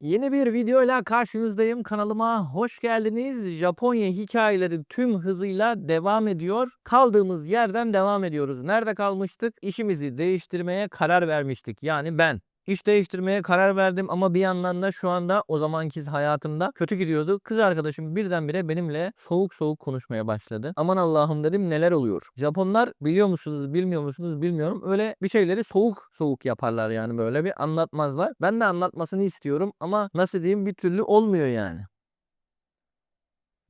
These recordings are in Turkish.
Yeni bir videoyla karşınızdayım. Kanalıma hoş geldiniz. Japonya hikayeleri tüm hızıyla devam ediyor. Kaldığımız yerden devam ediyoruz. Nerede kalmıştık? İşimizi değiştirmeye karar vermiştik. Yani ben. İş değiştirmeye karar verdim ama bir yandan da şu anda o zamanki hayatımda kötü gidiyordu. Kız arkadaşım birdenbire benimle soğuk soğuk konuşmaya başladı. Aman Allah'ım dedim neler oluyor. Japonlar biliyor musunuz bilmiyor musunuz bilmiyorum. Öyle bir şeyleri soğuk soğuk yaparlar yani böyle bir anlatmazlar. Ben de anlatmasını istiyorum ama nasıl diyeyim bir türlü olmuyor yani.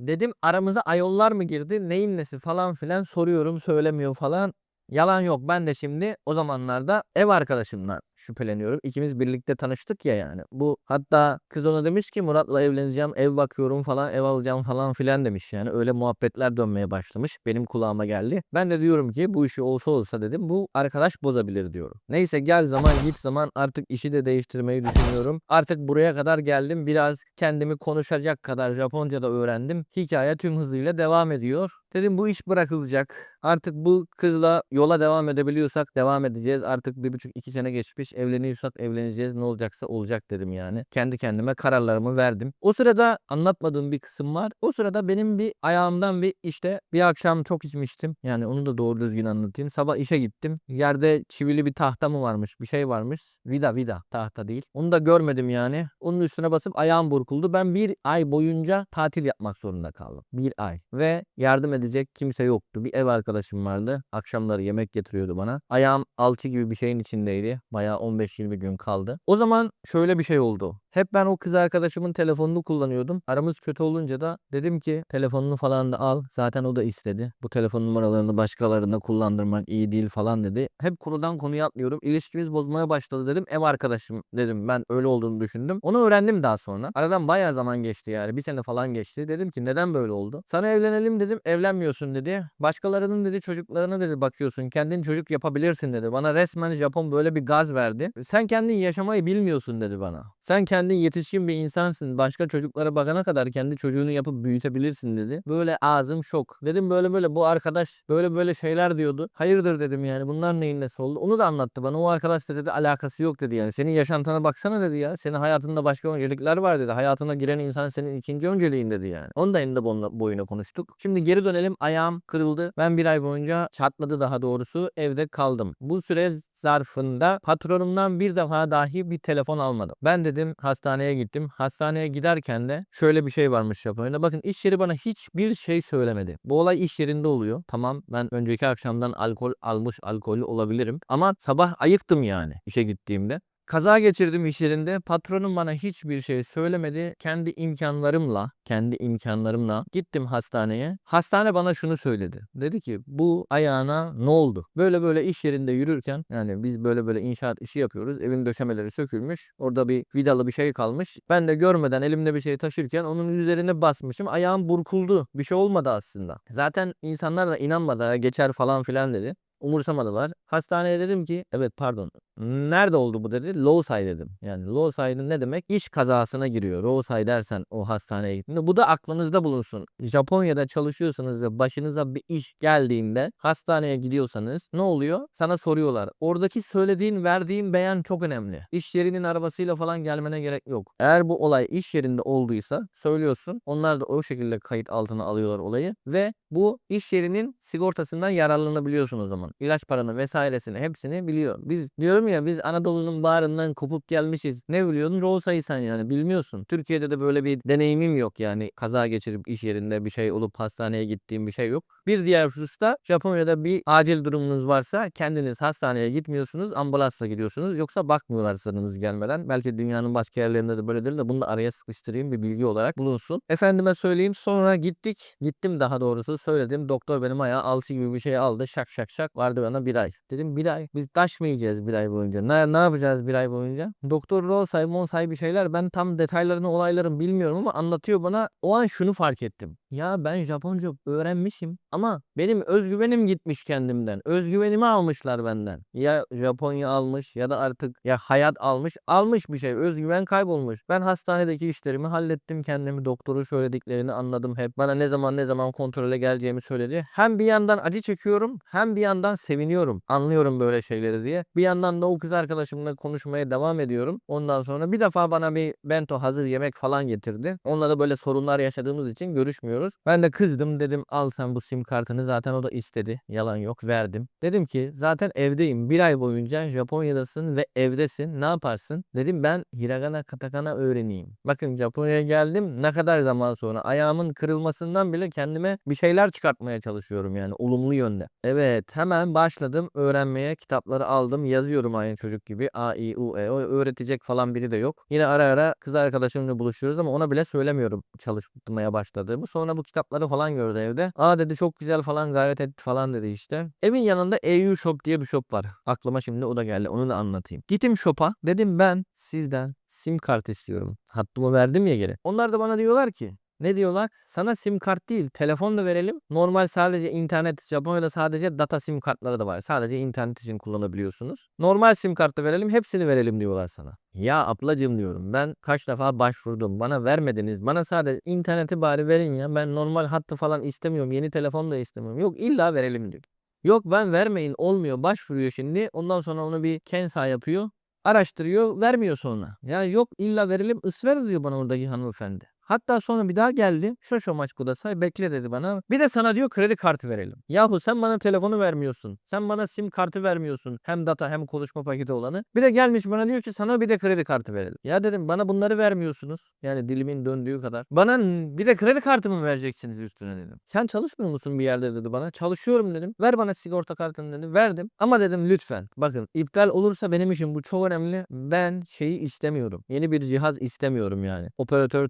Dedim aramıza ayollar mı girdi neyin nesi falan filan soruyorum söylemiyor falan. Yalan yok ben de şimdi o zamanlarda ev arkadaşımla şüpheleniyorum. İkimiz birlikte tanıştık ya yani. Bu hatta kız ona demiş ki Murat'la evleneceğim, ev bakıyorum falan, ev alacağım falan filan demiş yani. Öyle muhabbetler dönmeye başlamış. Benim kulağıma geldi. Ben de diyorum ki bu işi olsa olsa dedim bu arkadaş bozabilir diyorum. Neyse gel zaman git zaman artık işi de değiştirmeyi düşünüyorum. Artık buraya kadar geldim. Biraz kendimi konuşacak kadar Japonca da öğrendim. Hikaye tüm hızıyla devam ediyor. Dedim bu iş bırakılacak. Artık bu kızla yola devam edebiliyorsak devam edeceğiz. Artık bir buçuk iki sene geçmiş. Evleniyorsak evleneceğiz. Ne olacaksa olacak dedim yani. Kendi kendime kararlarımı verdim. O sırada anlatmadığım bir kısım var. O sırada benim bir ayağımdan bir işte bir akşam çok içmiştim. Yani onu da doğru düzgün anlatayım. Sabah işe gittim. Yerde çivili bir tahta mı varmış? Bir şey varmış. Vida vida tahta değil. Onu da görmedim yani. Onun üstüne basıp ayağım burkuldu. Ben bir ay boyunca tatil yapmak zorunda kaldım. Bir ay. Ve yardım edecek kimse yoktu. Bir ev arkadaşım vardı. Akşamları yemek getiriyordu bana. Ayağım alçı gibi bir şeyin içindeydi. Bayağı 15-20 gün kaldı. O zaman şöyle bir şey oldu. Hep ben o kız arkadaşımın telefonunu kullanıyordum. Aramız kötü olunca da dedim ki telefonunu falan da al. Zaten o da istedi. Bu telefon numaralarını başkalarında kullandırmak iyi değil falan dedi. Hep konudan konuya atlıyorum. İlişkimiz bozmaya başladı dedim. Ev arkadaşım dedim. Ben öyle olduğunu düşündüm. Onu öğrendim daha sonra. Aradan bayağı zaman geçti yani. Bir sene falan geçti. Dedim ki neden böyle oldu? Sana evlenelim dedim. Evlenmiyorsun dedi. Başkalarının dedi çocuklarına dedi bakıyorsun. Kendin çocuk yapabilirsin dedi. Bana resmen Japon böyle bir gaz verdi. Sen kendin yaşamayı bilmiyorsun dedi bana. Sen kendin yetişkin bir insansın. Başka çocuklara bakana kadar kendi çocuğunu yapıp büyütebilirsin dedi. Böyle ağzım şok. Dedim böyle böyle bu arkadaş böyle böyle şeyler diyordu. Hayırdır dedim yani bunlar neyin nesi oldu. Onu da anlattı bana. O arkadaş da dedi alakası yok dedi yani. Senin yaşantına baksana dedi ya. Senin hayatında başka öncelikler var dedi. Hayatına giren insan senin ikinci önceliğin dedi yani. Onu da eninde boyuna konuştuk. Şimdi geri dönelim. Ayağım kırıldı. Ben bir ay boyunca çatladı daha doğrusu. Evde kaldım. Bu süre zarfında patronumdan bir defa dahi bir telefon almadım. Ben dedim hastaneye gittim. Hastaneye giderken de şöyle bir şey varmış Japonya'da. Bakın iş yeri bana hiçbir şey söylemedi. Bu olay iş yerinde oluyor. Tamam ben önceki akşamdan alkol almış alkollü olabilirim. Ama sabah ayıktım yani işe gittiğimde. Kaza geçirdim iş yerinde. Patronum bana hiçbir şey söylemedi. Kendi imkanlarımla, kendi imkanlarımla gittim hastaneye. Hastane bana şunu söyledi. Dedi ki bu ayağına ne oldu? Böyle böyle iş yerinde yürürken yani biz böyle böyle inşaat işi yapıyoruz. Evin döşemeleri sökülmüş. Orada bir vidalı bir şey kalmış. Ben de görmeden elimde bir şey taşırken onun üzerine basmışım. Ayağım burkuldu. Bir şey olmadı aslında. Zaten insanlar da inanmadı. "Ha, Geçer falan filan dedi. Umursamadılar. Hastaneye dedim ki evet pardon nerede oldu bu dedi. Lowsay dedim. Yani Lowsay'ın ne demek? İş kazasına giriyor. Lowsay dersen o hastaneye gittiğinde. Bu da aklınızda bulunsun. Japonya'da çalışıyorsanız ve başınıza bir iş geldiğinde hastaneye gidiyorsanız ne oluyor? Sana soruyorlar. Oradaki söylediğin verdiğin beyan çok önemli. İş yerinin arabasıyla falan gelmene gerek yok. Eğer bu olay iş yerinde olduysa söylüyorsun. Onlar da o şekilde kayıt altına alıyorlar olayı ve bu iş yerinin sigortasından yararlanabiliyorsun o zaman. İlaç paranı vesairesini hepsini biliyor. Biz diyorum ya biz Anadolu'nun bağrından kopup gelmişiz. Ne biliyordun? Roğusayı sen yani bilmiyorsun. Türkiye'de de böyle bir deneyimim yok yani. Kaza geçirip iş yerinde bir şey olup hastaneye gittiğim bir şey yok. Bir diğer hususta Japonya'da bir acil durumunuz varsa kendiniz hastaneye gitmiyorsunuz. Ambulansla gidiyorsunuz. Yoksa bakmıyorlar sıranız gelmeden. Belki dünyanın başka yerlerinde de böyledir de bunu da araya sıkıştırayım bir bilgi olarak bulunsun. Efendime söyleyeyim sonra gittik. Gittim daha doğrusu söyledim. Doktor benim ayağı alçı gibi bir şey aldı. Şak şak şak vardı bana bir ay. Dedim bir ay. Biz taş mı yiyeceğiz bir ay boyunca? Ne, ne yapacağız bir ay boyunca? Doktor Rosay, Monsay bir şeyler. Ben tam detaylarını olayların bilmiyorum ama anlatıyor bana. O an şunu fark ettim. Ya ben Japonca öğrenmişim ama benim özgüvenim gitmiş kendimden. Özgüvenimi almışlar benden. Ya Japonya almış ya da artık ya hayat almış. Almış bir şey. Özgüven kaybolmuş. Ben hastanedeki işlerimi hallettim kendimi. Doktorun söylediklerini anladım hep. Bana ne zaman ne zaman kontrole geleceğimi söyledi. Hem bir yandan acı çekiyorum hem bir yandan seviniyorum. Anlıyorum böyle şeyleri diye. Bir yandan da o kız arkadaşımla konuşmaya devam ediyorum. Ondan sonra bir defa bana bir bento hazır yemek falan getirdi. Onunla da böyle sorunlar yaşadığımız için görüşmüyoruz. Ben de kızdım dedim al sen bu sim kartını zaten o da istedi. Yalan yok verdim. Dedim ki zaten evdeyim. Bir ay boyunca Japonya'dasın ve evdesin. Ne yaparsın? Dedim ben hiragana katakana öğreneyim. Bakın Japonya'ya geldim ne kadar zaman sonra ayağımın kırılmasından bile kendime bir şeyler çıkartmaya çalışıyorum yani olumlu yönde. Evet hemen başladım öğrenmeye kitapları aldım yazıyorum aynı çocuk gibi A, I, U, E. O öğretecek falan biri de yok. Yine ara ara kız arkadaşımla buluşuyoruz ama ona bile söylemiyorum çalışmaya başladığımı. Sonra bu kitapları falan gördü evde. Aa dedi çok güzel falan gayret etti falan dedi işte. Evin yanında EU Shop diye bir shop var. Aklıma şimdi o da geldi. Onu da anlatayım. Gittim shop'a. Dedim ben sizden sim kart istiyorum. Hattımı verdim ya geri. Onlar da bana diyorlar ki ne diyorlar? Sana sim kart değil, telefon da verelim. Normal sadece internet, Japonya'da sadece data sim kartları da var. Sadece internet için kullanabiliyorsunuz. Normal sim kart da verelim, hepsini verelim diyorlar sana. Ya ablacığım diyorum ben kaç defa başvurdum. Bana vermediniz. Bana sadece interneti bari verin ya. Ben normal hattı falan istemiyorum. Yeni telefon da istemiyorum. Yok illa verelim diyor. Yok ben vermeyin olmuyor. Başvuruyor şimdi. Ondan sonra onu bir kensa yapıyor. Araştırıyor, vermiyor sonra. Ya yok illa verelim ısrar diyor bana oradaki hanımefendi. Hatta sonra bir daha geldi. Şu şu maç kudasay bekle dedi bana. Bir de sana diyor kredi kartı verelim. Yahu sen bana telefonu vermiyorsun. Sen bana sim kartı vermiyorsun. Hem data hem konuşma paketi olanı. Bir de gelmiş bana diyor ki sana bir de kredi kartı verelim. Ya dedim bana bunları vermiyorsunuz. Yani dilimin döndüğü kadar. Bana bir de kredi kartı mı vereceksiniz üstüne dedim. Sen çalışmıyor musun bir yerde dedi bana. Çalışıyorum dedim. Ver bana sigorta kartını dedi. Verdim. Ama dedim lütfen. Bakın iptal olursa benim için bu çok önemli. Ben şeyi istemiyorum. Yeni bir cihaz istemiyorum yani. Operatör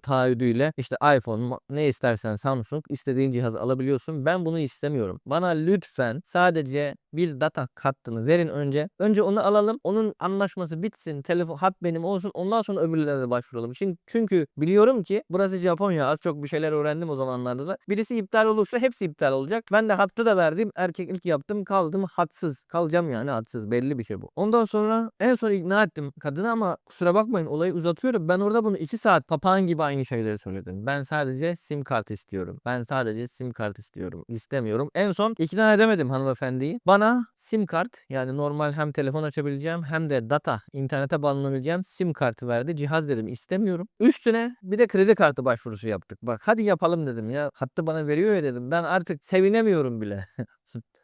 taahhüdüyle işte iPhone ne istersen Samsung istediğin cihaz alabiliyorsun. Ben bunu istemiyorum. Bana lütfen sadece bir data kartını verin önce. Önce onu alalım. Onun anlaşması bitsin. Telefon hat benim olsun. Ondan sonra öbürlerine başvuralım. Çünkü, çünkü biliyorum ki burası Japonya. Az çok bir şeyler öğrendim o zamanlarda da. Birisi iptal olursa hepsi iptal olacak. Ben de hattı da verdim. Erkeklik yaptım. Kaldım hatsız. Kalacağım yani hatsız. Belli bir şey bu. Ondan sonra en son ikna ettim kadını ama kusura bakmayın olayı uzatıyorum. Ben orada bunu 2 saat papağan gibi aynı şeyleri söyledim. Ben sadece sim kart istiyorum. Ben sadece sim kart istiyorum. İstemiyorum. En son ikna edemedim hanımefendiyi. Bana sim kart yani normal hem telefon açabileceğim hem de data internete bağlanabileceğim sim kartı verdi. Cihaz dedim istemiyorum. Üstüne bir de kredi kartı başvurusu yaptık. Bak hadi yapalım dedim ya. Hattı bana veriyor ya dedim. Ben artık sevinemiyorum bile.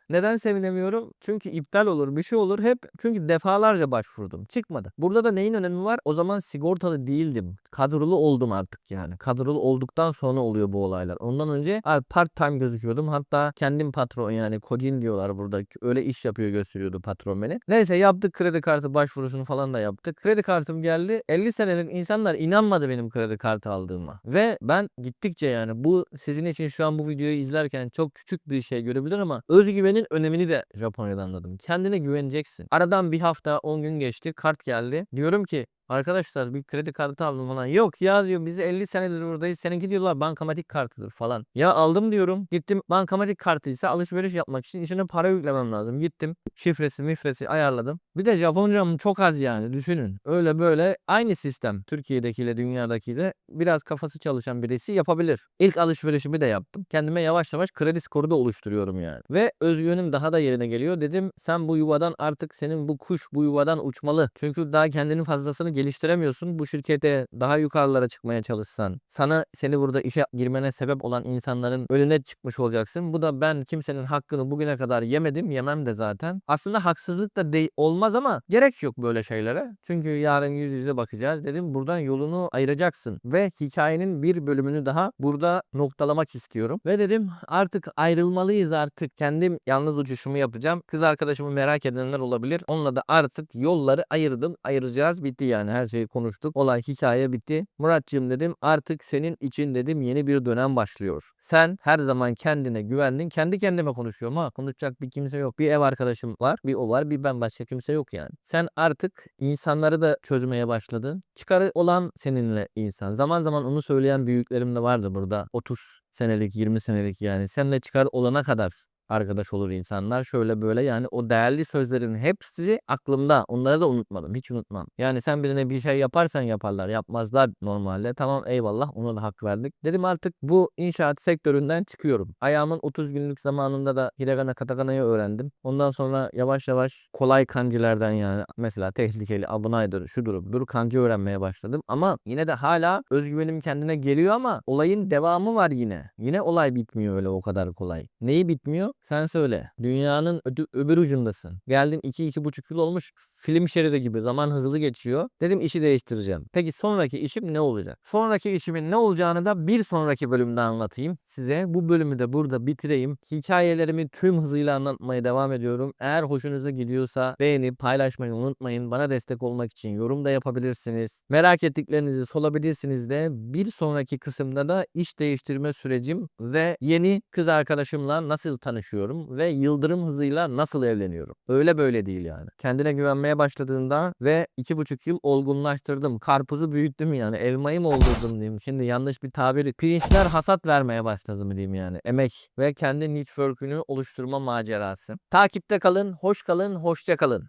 Neden sevinemiyorum? Çünkü iptal olur, bir şey olur. Hep çünkü defalarca başvurdum. Çıkmadı. Burada da neyin önemi var? O zaman sigortalı değildim. Kadrolu oldum artık yani. Kadrolu olduktan sonra oluyor bu olaylar. Ondan önce part time gözüküyordum. Hatta kendim patron yani kocin diyorlar burada. Öyle iş yapıyor gösteriyordu patron beni. Neyse yaptık kredi kartı başvurusunu falan da yaptık. Kredi kartım geldi. 50 senelik insanlar inanmadı benim kredi kartı aldığıma. Ve ben gittikçe yani bu sizin için şu an bu videoyu izlerken çok küçük bir şey görebilir ama özgüvenin önemini de Japonya'da anladım. Kendine güveneceksin. Aradan bir hafta 10 gün geçti. Kart geldi. Diyorum ki Arkadaşlar bir kredi kartı aldım falan. Yok ya diyor biz 50 senedir buradayız. Seninki diyorlar bankamatik kartıdır falan. Ya aldım diyorum. Gittim bankamatik kartıysa alışveriş yapmak için içine para yüklemem lazım. Gittim şifresi mifresi ayarladım. Bir de Japoncam çok az yani düşünün. Öyle böyle aynı sistem. Türkiye'dekiyle dünyadakiyle biraz kafası çalışan birisi yapabilir. İlk alışverişimi de yaptım. Kendime yavaş yavaş kredi skoru da oluşturuyorum yani. Ve özgüvenim daha da yerine geliyor. Dedim sen bu yuvadan artık senin bu kuş bu yuvadan uçmalı. Çünkü daha kendinin fazlasını geliştiremiyorsun. Bu şirkete daha yukarılara çıkmaya çalışsan, sana seni burada işe girmene sebep olan insanların önüne çıkmış olacaksın. Bu da ben kimsenin hakkını bugüne kadar yemedim, yemem de zaten. Aslında haksızlık da değil olmaz ama gerek yok böyle şeylere. Çünkü yarın yüz yüze bakacağız. Dedim buradan yolunu ayıracaksın ve hikayenin bir bölümünü daha burada noktalamak istiyorum. Ve dedim artık ayrılmalıyız artık. Kendim yalnız uçuşumu yapacağım. Kız arkadaşımı merak edenler olabilir. Onunla da artık yolları ayırdım. Ayıracağız bitti yani her şeyi konuştuk. Olay hikaye bitti. Muratcığım dedim artık senin için dedim yeni bir dönem başlıyor. Sen her zaman kendine güvendin. Kendi kendime konuşuyorum ha. Konuşacak bir kimse yok. Bir ev arkadaşım var. Bir o var. Bir ben başka kimse yok yani. Sen artık insanları da çözmeye başladın. Çıkarı olan seninle insan. Zaman zaman onu söyleyen büyüklerim de vardı burada. 30 senelik 20 senelik yani. Seninle çıkar olana kadar arkadaş olur insanlar. Şöyle böyle yani o değerli sözlerin hepsi aklımda. Onları da unutmadım. Hiç unutmam. Yani sen birine bir şey yaparsan yaparlar. Yapmazlar normalde. Tamam eyvallah ona da hak verdik. Dedim artık bu inşaat sektöründen çıkıyorum. Ayağımın 30 günlük zamanında da hiragana katakana'yı öğrendim. Ondan sonra yavaş yavaş kolay kancılardan yani mesela tehlikeli abunaydır şudur budur kancı öğrenmeye başladım. Ama yine de hala özgüvenim kendine geliyor ama olayın devamı var yine. Yine olay bitmiyor öyle o kadar kolay. Neyi bitmiyor? Sen söyle. Dünyanın öbür ucundasın. Geldin 2-2,5 yıl olmuş film şeridi gibi zaman hızlı geçiyor. Dedim işi değiştireceğim. Peki sonraki işim ne olacak? Sonraki işimin ne olacağını da bir sonraki bölümde anlatayım size. Bu bölümü de burada bitireyim. Hikayelerimi tüm hızıyla anlatmaya devam ediyorum. Eğer hoşunuza gidiyorsa beğenip paylaşmayı unutmayın. Bana destek olmak için yorum da yapabilirsiniz. Merak ettiklerinizi sorabilirsiniz de bir sonraki kısımda da iş değiştirme sürecim ve yeni kız arkadaşımla nasıl tanışıyorum ve yıldırım hızıyla nasıl evleniyorum. Öyle böyle değil yani. Kendine güvenmeye başladığında ve iki buçuk yıl olgunlaştırdım. Karpuzu büyüttüm yani. Elmayı mı oldurdum diyeyim. Şimdi yanlış bir tabiri. Pirinçler hasat vermeye başladı mı diyeyim yani. Emek ve kendi network'ünü oluşturma macerası. Takipte kalın, hoş kalın, hoşça kalın.